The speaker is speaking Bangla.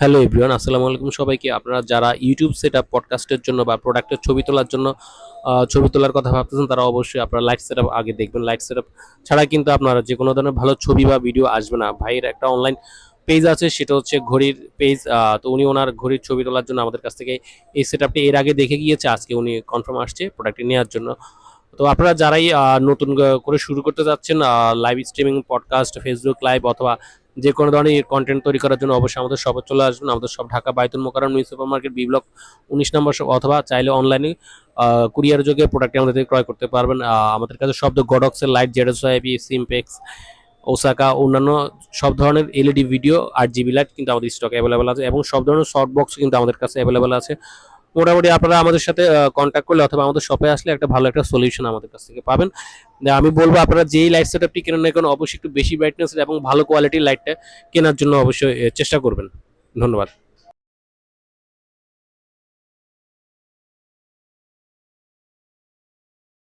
হ্যালো এভরিওয়ান, আসসালামু আলাইকুম সবাইকে। আপনারা যারা ইউটিউব সেট আপ পডকাস্টের জন্য বা প্রোডাক্টের ছবি তোলার জন্য ছবি তোলার কথা ভাবতেছেন, তারা অবশ্যই আপনারা লাইট সেট আগে দেখবেন। লাইট সেট ছাড়া কিন্তু আপনারা যে কোনো ধরনের ভালো ছবি বা ভিডিও আসবে না। ভাইয়ের একটা অনলাইন পেজ আছে, সেটা হচ্ছে ঘড়ির পেজ তো উনি ওনার ঘড়ির ছবি তোলার জন্য আমাদের কাছ থেকে এই সেট এর আগে দেখে গিয়েছে। আজকে উনি কনফার্ম আসছে প্রোডাক্টটি নেওয়ার জন্য। তো আপনারা যারাই নতুন করে শুরু করতে যাচ্ছেন live streaming podcast Facebook live অথবা যে কোনো ধরনের কন্টেন্ট তৈরি করার জন্য অবশ্যই আমাদের শপে চলে আসবেন। আমাদের সব Dhaka Baitul Mukarram new super market B block উনিশ নম্বর অথবা চাইলে অনলাইনে কুরিয়ার যোগে প্রোডাক্ট আমাদের থেকে ক্রয় করতে পারবেন। আমাদের কাছে শব্দ গডক্সের লাইট জেডএস আইপি সিমপেক্স ওসাকা অন্যান্য সব ধরনের LED video R GB light কিন্তু আমাদের স্টক অ্যাভেলেবেল আছে এবং সব ধরনের শর্ট বক্স কিন্তু আমাদের কাছে অ্যাভেলেবেল আছে। মোটামুটি আপনারা আমাদের সাথে কন্ট্যাক্ট করলে অথবা আমাদের শপে আসলে একটা ভালো একটা সলিউশন আমাদের কাছ থেকে পাবেন। আমি বলব আপনারা যেই লাইট সেটআপটি কেনেন না কেন অবশ্যই একটু বেশি ব্রাইটনেস এবং ভালো কোয়ালিটির লাইটটা কেনার জন্য অবশ্যই চেষ্টা করবেন। ধন্যবাদ।